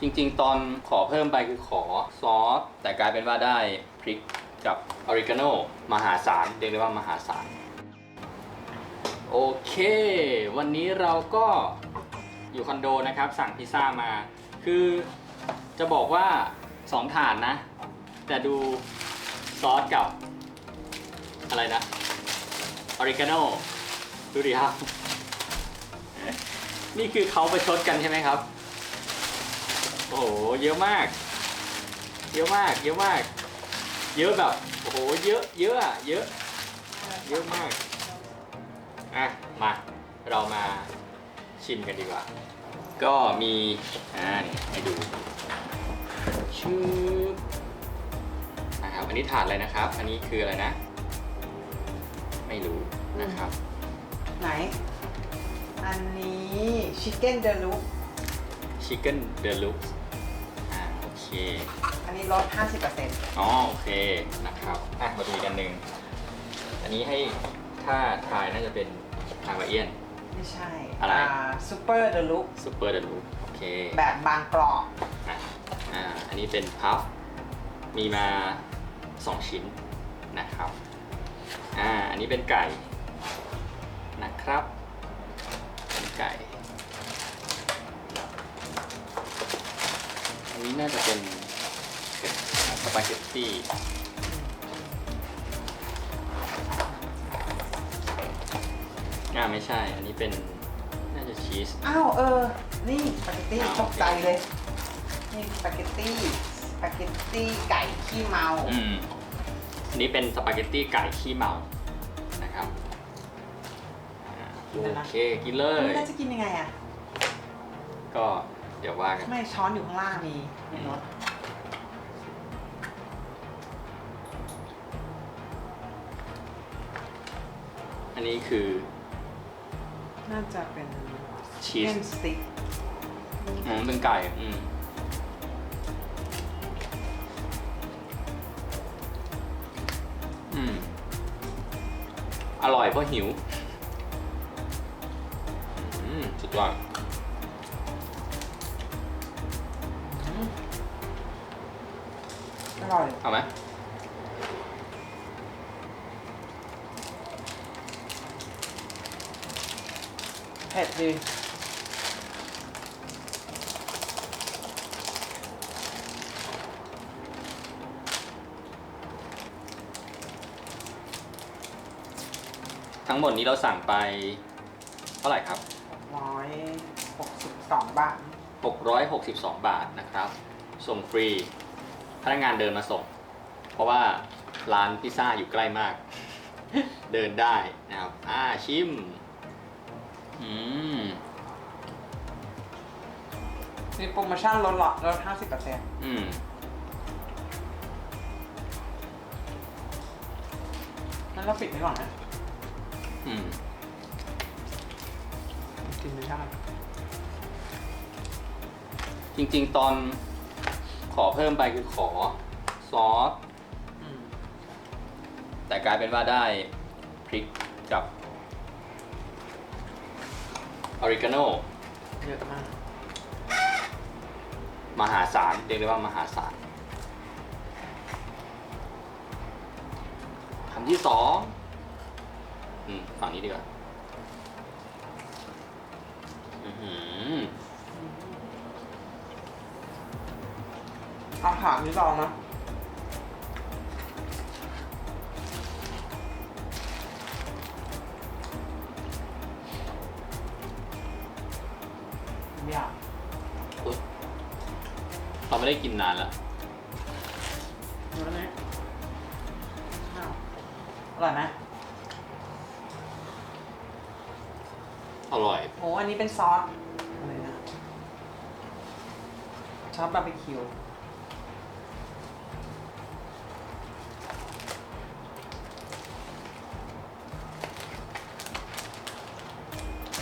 จริงๆ ตอนขอเพิ่มไปคือขอซอสแต่กลายเป็นว่าได้พริกกับออริกาโนมหาศาลเรียกได้ว่ามหาศาลโอเค วันนี้เราก็อยู่คอนโดนะครับ สั่งพิซซ่ามา คือจะบอกว่า 2 ถาดนะ แต่ดูซอสกับ อะไรนะออริกาโนดูดิครับ นี่คือเขาประชดกันใช่ไหมครับ อ้โหเยอะมาก เยอะมาก เยอะมาก เยอะแบบโอ้โหเยอะเยอะอะเยอะ เยอะมากอะมาเรามาชิมกันดีกว่า ก็มีอ่านี่ให้ดูชื่อนะครับอันนี้ถาดอะไรนะครับ อันนี้คืออะไรนะ ไม่รู้นะครับ ไหน อันนี้ชิคเก้นเดลุก Chicken Deluxe อ่าโอเคอันนี้ลด50%อ๋อโอเคนะครับอะมาดูอีกอันหนึ่งอันนี้ให้ถ้าทายน่าจะเป็นฮาวายเอียน ไม่ใช่อะไร ซูเปอร์เดลุกซูเปอร์เดลูโอเคแบบบางกรอบอะอ่าอันนี้เป็นพัฟมีมา 2 ชิ้นนะครับอ่าอันนี้เป็นไก่นะครับเป็นไก่ อันนี้น่าจะเป็นสปาเกตตี้อ่าไม่ใช่ อันนี้เป็นน่าจะชีส อ้าวเออ นี่สปาเกตตี้อ้าว ตกใจเลย นี่สปาเกตตี้สปาเกตตี้ไก่ขี้เมา อืมอันนี้เป็นสปาเกตตี้ไก่ขี้เมานะครับอ่าโอเคกินเลยไม่น่าจะกินยังไงอะก็ เดี๋ยวว่ากัน ไม่ช้อนอยู่ข้างล่างมีในรถอันนี้คือ น่าจะเป็นชีสเนสติ๊กอืมเป็นไก่ อืม อืม อร่อยเพราะหิว อืม สุดยอด อร่อย เอาไหมเผ็ดดีทั้งหมดนี้เราสั่งไปเท่าไหร่ครับ ร้อยหกสิบสองบาท 662 บาทนะครับ ส่งฟรี พนักงานเดินมาส่ง เพราะว่าร้านพิซซ่าอยู่ใกล้มาก เดินได้นะครับ อ่าชิม อืม มีโปรโมชั่นลดหลอดลดห้าสิบเปอร์เซ็นต์อืมนั่นเราปิดไว้ก่อนนะอืม กินไม่ได้จริง ๆ ตอน ขอเพิ่มไปคือขอซอสอืมแต่กลายเป็นว่าได้พริกกับออริกาโนเยอะมากมหาศาลเรียกได้ว่ามหาศาลคำที่สองอืมฝั่งนี้ดีกว่าอือหือ เอาถามนี้ลองนะไม่อยากอุ๊ยเราไม่ได้กินนานแล้วดูแล้วนี้อ้าวอร่อยไหมอร่อย โอ้อันนี้เป็นซอสอะไรนะซอสบาร์บีคิว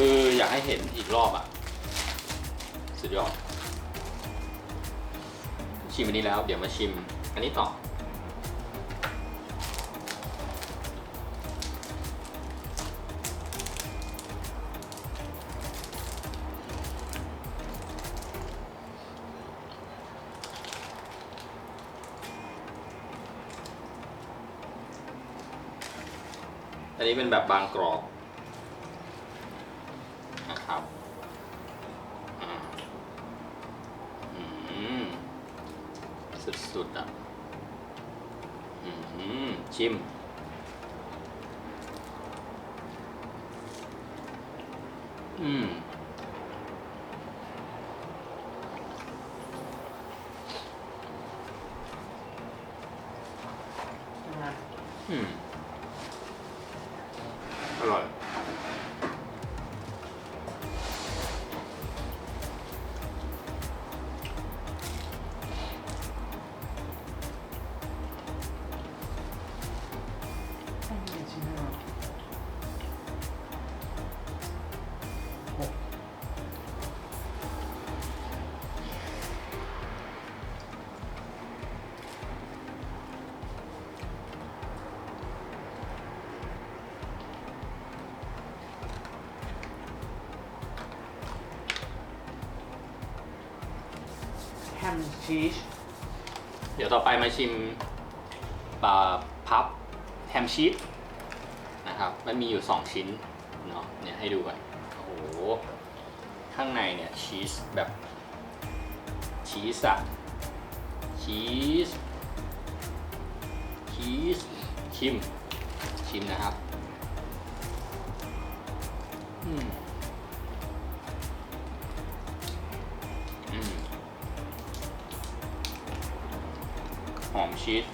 คืออยากให้เห็นอีกรอบอะ สุดยอด ชิมอันนี้แล้ว เดี๋ยวมาชิม อันนี้ต่อ อันนี้เป็นแบบบางกรอบ สุดๆอะอืมชิม อืมนะอืม อร่อย แฮมชีสเดี๋ยวต่อไปมาชิมปับแฮมชีสนะครับ มันมีอยู่ 2 ชิ้นเนาะเนี่ยให้ดูก่อนโอ้โห ข้างในเนี่ยชีสแบบชีสอะชีสชีสชิม ชิมนะครับ อืม อมชีส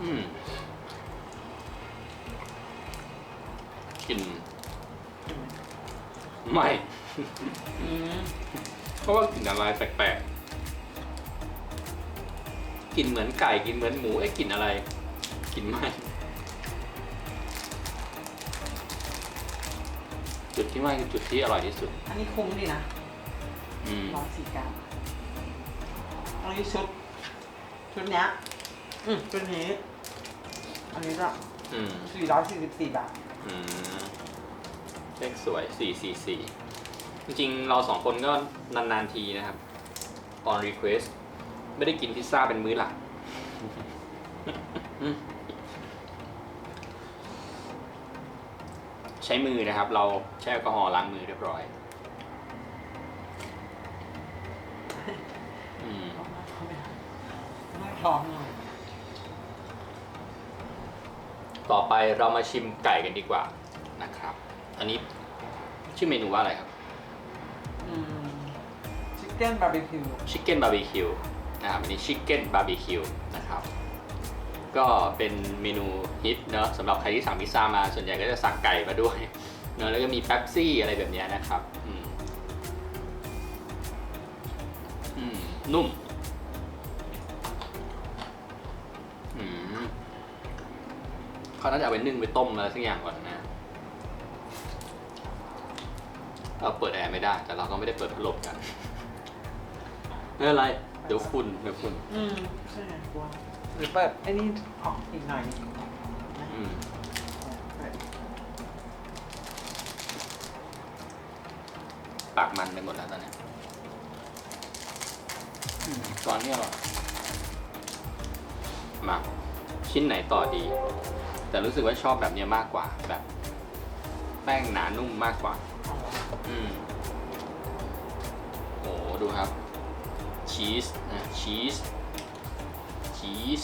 อืมกลิ่นไม่เพราะว่ากลิ่นอะไรแปลกๆกลิ่นเหมือนไก่กลิ่นเหมือนหมูไอ้กลิ่นอะไรกลิ่นไม่ จุดที่ไหม่คือจุดที่อร่อยที่สุด อันนี้คุ้มดีนะอืมร้อยสี่กรัมอันนี้ชุด ชุดเนี้ยอืมชุดนี้ อันนี้ก็อืมสี่ร้อยสี่สิบสี่บาท อืมเลขสวยสี่สี่สี่จริงๆ เราสองคนก็นานๆทีนะครับ ตอนรีเควสไม่ได้กินพิซซ่าเป็นมื้อหลักใช้มือนะครับ เราใช้แอลกอฮอล์ล้างมือเรียบร้อยอืมไม่พร้อมเลยต่อไปเรามาชิมไก่กันดีกว่านะครับ อันนี้ชื่อเมนูว่าอะไรครับอืมชิคเก้นบาร์บีคิวชิคเก้นบาร์บีคิวนะครับอันนี้ชิคเก้นบาร์บีคิวนะครับ ก็เป็นเมนูฮิตเนอะสำหรับใครที่สั่งพิซซ่ามาส่วนใหญ่ก็จะสั่งไก่มาด้วยเนอะแล้วก็มีแป๊บซี่อะไรแบบนี้นะครับอืมอืมนุ่มอืมเขาน่าจะเอาไปนึ่งไปต้มอะไรสักอย่างก่อนนะเราเปิดแอร์ไม่ได้ แต่เราก็ไม่ได้เปิดพัดลมกันไม่เป็นไร เดี๋ยวคุณเดี๋ยวคุณอืมใช่กลัว รือเปิดไอ้นี่ออกอีกหน่อยนึงอืมเปิดปากมันไปหมดแล้วตอนเนี้ยอืมตอนนี้อร่อยมาชิ้นไหนต่อดี แต่รู้สึกว่าชอบแบบเนี้ยมากกว่า แบบ แป้งหนานุ่มมากกว่าเอาละอืมโอ้ดูครับ ชีสนะชีส ชีส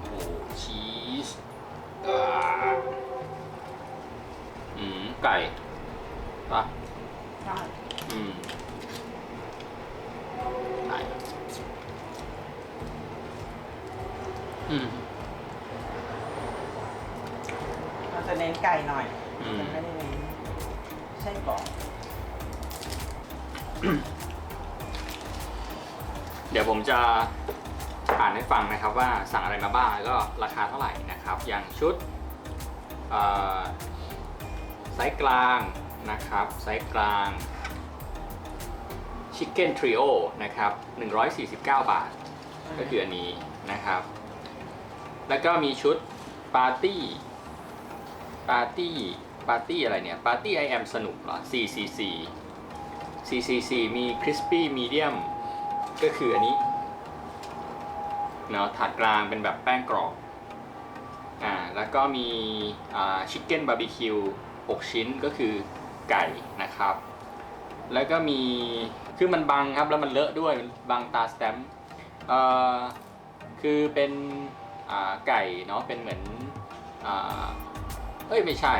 โอ้ชีสอ่าอืม ไก่ปะได้อืม ไก่ อืม เราจะเน้นไก่หน่อยอืม จะไม่ได้เน้นไส้กรอกเดี๋ยวผมจะ อ่านให้ฟังนะครับว่าสั่งอะไรมาบ้างแล้วก็ราคาเท่าไหร่นะครับ อย่างชุดไซส์กลางนะครับไซส์กลางชิคเก้นทริโอนะครับ149 บาท ก็คืออันนี้นะครับ แล้วก็มีชุดปาร์ตี้ปาร์ตี้ปาร์ตี้อะไรเนี่ยปาร์ตี้ไอแอมสนุกเหรอ 4cc 4cc มี crispy medium ก็คืออันนี้ เนาะถาดกลางเป็นแบบแป้งกรอบอ่าแล้วก็มีอ่าชิคเก้นบาร์บีคิว6 ชิ้นก็คือไก่นะครับ แล้วก็มีคือมันบังครับแล้วมันเลอะด้วยบังตาสแตมป์เอ่อคือเป็นอ่าไก่เนาะเป็นเหมือนอ่าเอ้ยไม่ใช่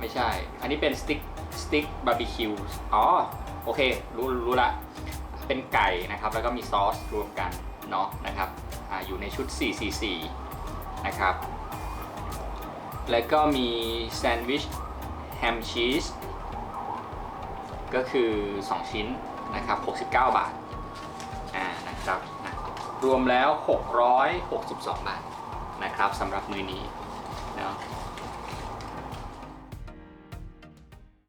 ไม่ใช่ อันนี้เป็นสติ๊กสติ๊กบาร์บีคิวอ๋อโอเครู้รู้ละเป็นไก่นะครับ แล้วก็มีซอสรวมกัน เนาะนะครับออยู่ในชุด 4cc นะครับ แล้วก็มีแซนด์วิชแฮมชีสก็คือ 2 ชิ้นนะครับ 69 บาทอ่านะครับนะรวมแล้ว 662 บาทนะครับสำหรับมือนี้เนาะ